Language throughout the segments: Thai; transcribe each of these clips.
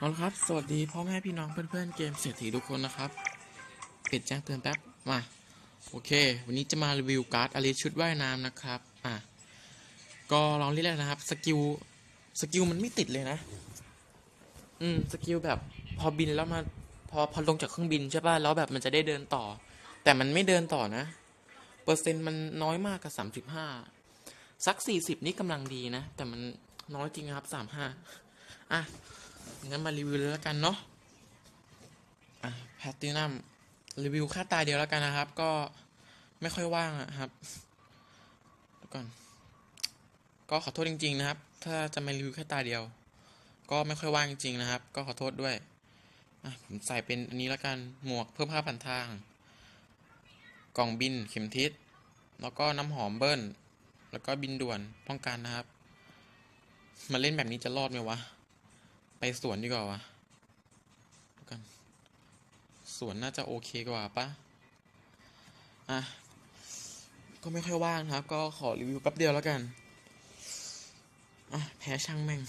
เอาละครับ สวัสดีพ่อแม่พี่น้องเพื่อนๆเกมเศรษฐีทุกคนนะครับปิดแจ้งเตือนแป๊บ มา โอเค วันนี้จะมารีวิวการ์ดอลิชุดว่ายน้ำนะครับ อะ ก็ลองเรียกนะครับ สกิล สกิลมันไม่ติดเลยนะ อืม สกิลแบบพอบินแล้วมา พอพอลงจากเครื่องบินใช่ป่ะ แล้วแบบมันจะได้เดินต่อ แต่มันไม่เดินต่อนะ เปอร์เซ็นต์มันน้อยมากกับสามสิบห้าสักสี่สิบนี่กำลังดีนะ แต่มันน้อยจริงครับสามห้าอะ งั้นมารีวิวเลยแล้วกันเนาะอะแพตตินัมรีวิวค่าตาเดียวแล้วกันนะครับ ก็ไม่ค่อยว่างอะครับก่อน ก็ขอโทษจริง ๆ นะครับ ถ้าจะมารีวิวแค่ตาเดียว ก็ไม่ค่อยว่างจริง ๆ นะครับ ก็ขอโทษด้วยอะผมใส่เป็นอันนี้แล้วกันหมวกเพิ่มผ้าพันทาง กล่องบินเข็มทิศแล้วก็น้ำหอมเบิ้ล แล้วก็บินด่วนป้องกันนะครับ มาเล่นแบบนี้จะรอดไหมวะ ไปสวนดีกว่าวะกันสวนน่าจะโอเคกว่าปะอะ ก็ไม่ค่อยว่างครับ ก็ขอรีวิวแป๊บเดียวแล้วกันอะแพ้ช่างแม่ง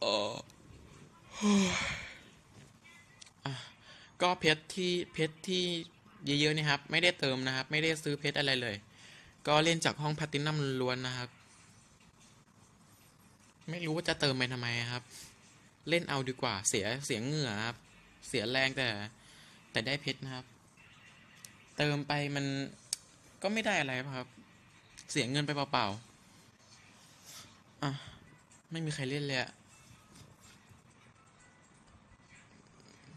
เอออะก็เพชรที่เพชรที่เยอะๆนี่ครับ ไม่ได้เติมนะครับ ไม่ได้ซื้อเพชรอะไรเลย ก็เล่นจากห้องแพลตตินัมล้วนนะครับ ไม่รู้ว่าจะเติมไปทำไมครับ เล่นเอาดีกว่า เสียเสียเหงื่อครับ เสียแรงแต่ แต่ได้เพชรนะครับ เติมไปมันก็ไม่ได้อะไรครับ เสียเงินไปเปล่าๆอะไม่มีใครเล่นเลยอะ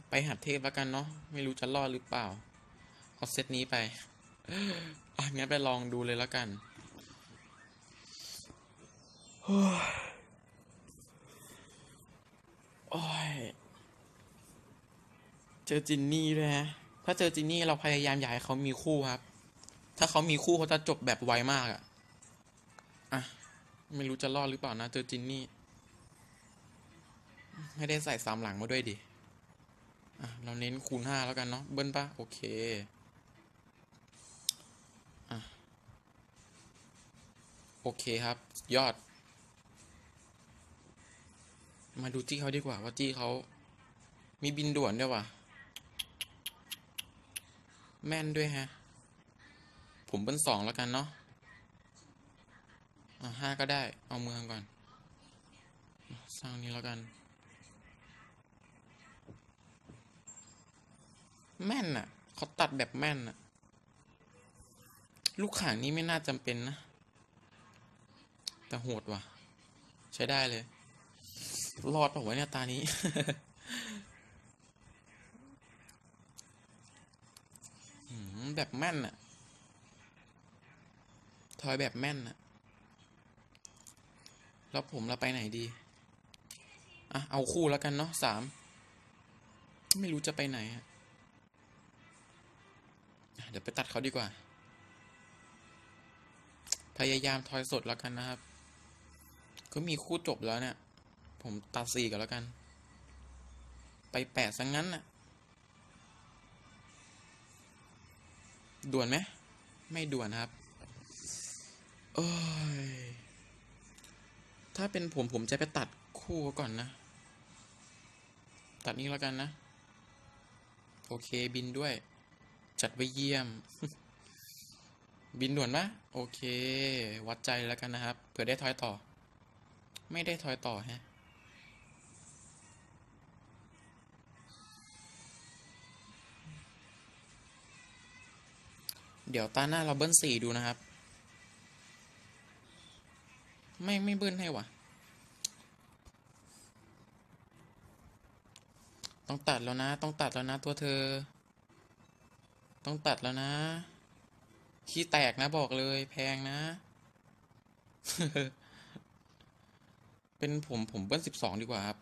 ไปหัดเทพแล้วกันเนาะไม่รู้จะรอดหรือเปล่าเอาเซตนี้ไปอะงั้นไปลองดูเลยแล้วกัน โอ้ย เจอจินนี่ด้วยฮะ ถ้าเจอจินนี่เราพยายามอยากให้เขามีคู่ครับ ถ้าเขามีคู่เขาจะจบแบบไวมากอะอะ ไม่รู้จะรอดหรือเปล่านะ เจอจินนี่ ไม่ได้ใส่สามหลังมาด้วยดิ อะ เราเน้นคูณห้าแล้วกันเนาะ เบิ้ลปะโอเคอะโอเคครับ ยอด มาดูจี้เขาดีกว่าว่าจี้เขามีบินด่วนด้วยว่ะ แม่นด้วยฮะ ผมเป็นสองแล้วกันเนาะอะห้าก็ได้ เอาเมืองก่อน สร้างนี้แล้วกัน แม่นอะเขาตัดแบบแม่นอะลูกข่างนี้ไม่น่าจำเป็นนะ แต่โหดว่ะ ใช้ได้เลย รอดปล่าวะเนี่ยตานี้ แบบแม่นอะทอยแบบแม่นอะแล้วผมเราไปไหนดี อะ เอาคู่แล้วกันเนาะสาม ไม่รู้จะไปไหนอะเดี๋ยวไปตัดเขาดีกว่า พยายามทอยสดแล้วกันนะครับ ก็มีคู่จบแล้วเนี่ย ผมตัดสี่กันแล้วกัน ไปแปดซะงงั้นน่ะ ด่วนไหม ไม่ด่วนครับเอ้ย ถ้าเป็นผมผมจะไปตัดคู่ก่อนนะ ตัดนี้แล้วกันนะ โอเคบินด้วย จัดไว้เยี่ยม บินด่วนปะโอเค วัดใจแล้วกันนะครับ เผื่อได้ทอยต่อ ไม่ได้ทอยต่อฮะ เดี๋ยวตาหน้าเราเบิ้ลสี่ดูนะครับ ไม่ไม่เบิ้ลให้วะต้องตัดแล้วนะ ต้องตัดแล้วนะ ตัวเธอ ต้องตัดแล้วนะ ขี้แตกนะบอกเลยแพงนะ เป็นผมผมเบิ้ลสิบสองดีกว่าครับ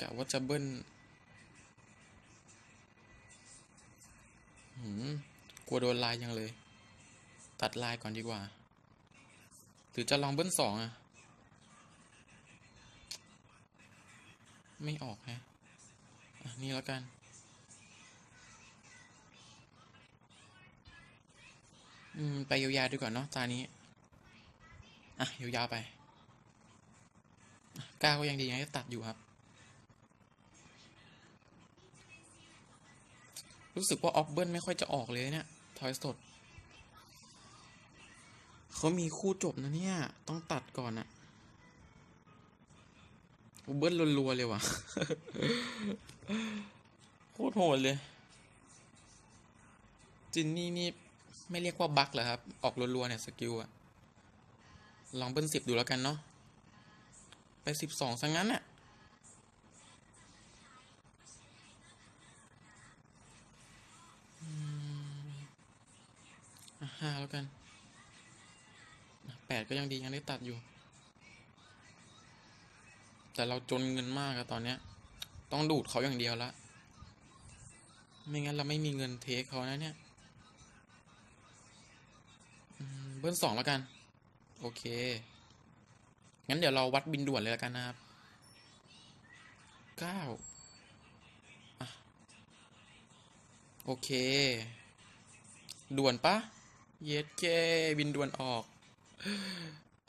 กะว่าจะเบิ้ล ลัวโดนลายยังเลย ตัดลายก่อนดีกว่า หรือจะลองเบิ้ลสองอะไม่ออกฮะนี่แล้วกันอืมไปยาวๆดีกว่าเนาะตานี้ อะยาวๆไปก้าวก็ยังดียังตัดอยู่ครับ รู้สึกว่าออกเบิ้ลไม่ค่อยจะออกเลยเนี่ย ทอยสด เขามีคู่จบนะเนี่ย ต้องตัดก่อนอะออกเบิลรัวๆเลยว่ะ โคตรโหดเลย จินนี่นี่ ไม่เรียกว่าบั๊กเหรอครับ ออกรัวๆเนี่ย สกิลอะลองเบิ้ลสิบดูแล้วกันเนาะ ไปสิบสองซะงั้นอะอืมอะ ห้าแล้วกันแปดก็ยังดียังได้ตัดอยู่ แต่เราจนเงินมากอะตอนเนี้ย ต้องดูดเขาอย่างเดียวละไม่งั้นเราไม่มีเงินเทคเขานะเนี่ยเบิ้ลสองแล้วกัน โอเค งั้นเดี๋ยวเราวัดบินด่วนเลยแล้วกันนะครับเก้าโอเค ด่วนปะ เย็ดเก้บินด่วนออก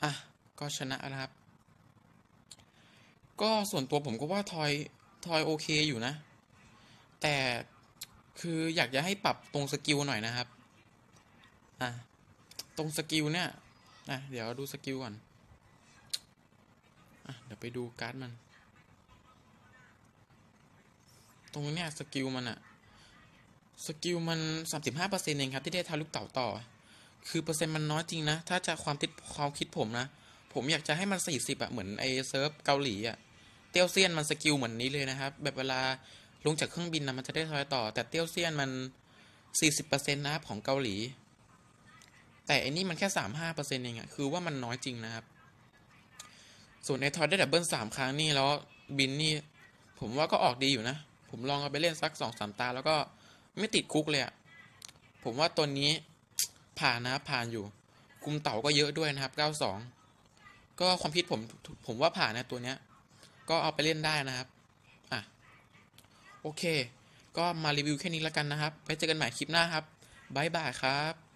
อะ ก็ชนะนะครับ ก็ส่วนตัวผมก็ว่าทอยทอยโอเคอยู่นะ แต่คืออยากจะให้ปรับตรงสกิลหน่อยนะครับ อะ ตรงสกิลเนี่ย อะ เดี๋ยวดูสกิลก่อน อะ เดี๋ยวไปดูการ์ดมัน ตรงเนี้ยสกิลมันอะสกิลมันสามสิบห้าเปอร์เซ็นเองครับ ที่ได้ทาลูกเต่าต่อ คือเปอร์เซ็นต์มันน้อยจริงนะ ถ้าจะความคิดความคิดผมนะ ผมอยากจะให้มันสี่สิบอะเหมือนไอเซิร์ฟเกาหลีอะเตียวเซียนมันสกิลเหมือนนี้เลยนะครับ แบบเวลาลงจากเครื่องบินนะมันจะได้ทอยต่อ แต่เตียวเซียนมันสี่สิบเปอร์เซ็นต์นะครับของเกาหลี แต่อันนี้มันแค่สามห้าเปอร์เซ็นต์เองอะคือว่ามันน้อยจริงนะครับ ส่วนในทอยได้ดับเบิลสามครั้งนี่แล้วบินนี่ผมว่าก็ออกดีอยู่นะ ผมลองเอาไปเล่นสักสองสามตา แล้วก็ไม่ติดคุกเลยอะผมว่าตัวนี้ ผ่านนะผ่านอยู่คุมเต่าก็เยอะด้วยนะครับเก้าสองก็ความคิดผมผมว่าผ่านนะตัวเนี้ย ก็เอาไปเล่นได้นะครับ อะ โอเค ก็มารีวิวแค่นี้แล้วกันนะครับ ไว้เจอกันใหม่คลิปหน้าครับ บ๊ายบายครับ